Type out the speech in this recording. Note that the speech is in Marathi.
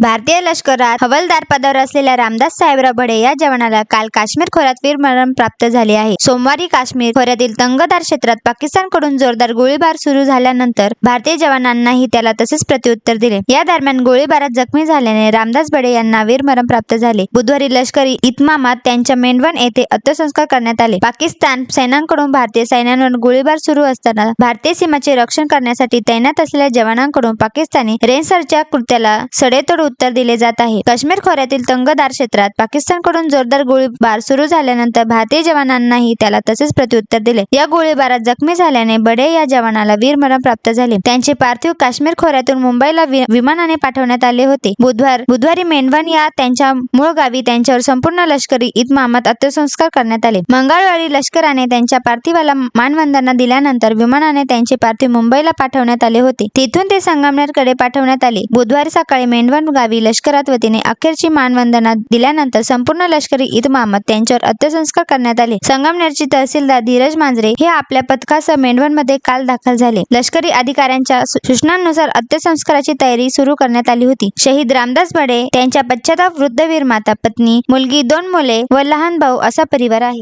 भारतीय लष्करात हवालदार पदावर असलेल्या रामदास साहेबराव बडे या जवानाला काल काश्मीर खोऱ्यात वीरमरण प्राप्त झाले आहे. सोमवारी काश्मीर खोऱ्यातील तंगधार क्षेत्रात पाकिस्तानकडून जोरदार गोळीबार सुरू झाल्यानंतर भारतीय जवानांनाही त्याला तसेच प्रत्युत्तर दिले. या दरम्यान गोळीबारात जखमी झाल्याने रामदास बडे यांना वीरमरण प्राप्त झाले. बुधवारी लष्करी इतमामात त्यांच्या मेंढवण येथे अंत्यसंस्कार करण्यात आले. पाकिस्तान सैन्यांकडून भारतीय सैन्यावर गोळीबार सुरू असताना भारतीय सीमाचे रक्षण करण्यासाठी तैनात असलेल्या जवानांकडून पाकिस्तानी रेन्सरच्या कृत्याला सडेतोड उत्तर दिले जात आहे. काश्मीर खोऱ्यातील तंगदार क्षेत्रात पाकिस्तानकडून जोरदार गोळीबार सुरू झाल्यानंतर भारतीय जवानांनाही त्याला तसेच प्रत्युत्तर दिले. या गोळीबारात जखमी झाल्याने बडे या जवानाला वीरमरण प्राप्त झाले. त्यांचे पार्थिव काश्मीर खोऱ्यातून मुंबईला विमानाने पाठवण्यात आले होते. बुधवार बुधवारी मेंढवण या त्यांच्या मूळ गावी त्यांच्यावर संपूर्ण लष्करी इतमामात अंत्यसंस्कार करण्यात आले. मंगळवारी लष्कराने त्यांच्या पार्थिवाला मानवंदना दिल्यानंतर विमानाने त्यांचे पार्थिव मुंबईला पाठवण्यात आले होते. तिथून ते संगमनेरकडे पाठवण्यात आले. बुधवारी सकाळी मेंढवण गावी लष्करात वतीने अखेरची मानवंदना दिल्यानंतर संपूर्ण लष्करी इतमामात त्यांच्यावर अंत्यसंस्कार करण्यात आले. संगमनेरचे तहसीलदार धीरज मांजरे हे आपल्या पथकासह मेंढवणमध्ये काल दाखल झाले. लष्करी अधिकाऱ्यांच्या सूचनांनुसार अंत्यसंस्काराची तयारी सुरू करण्यात आली होती. शहीद रामदास बडे त्यांच्या पश्चाताप वृद्धवीर माता पत्नी मुलगी दोन मुले व लहान भाऊ असा परिवार आहे.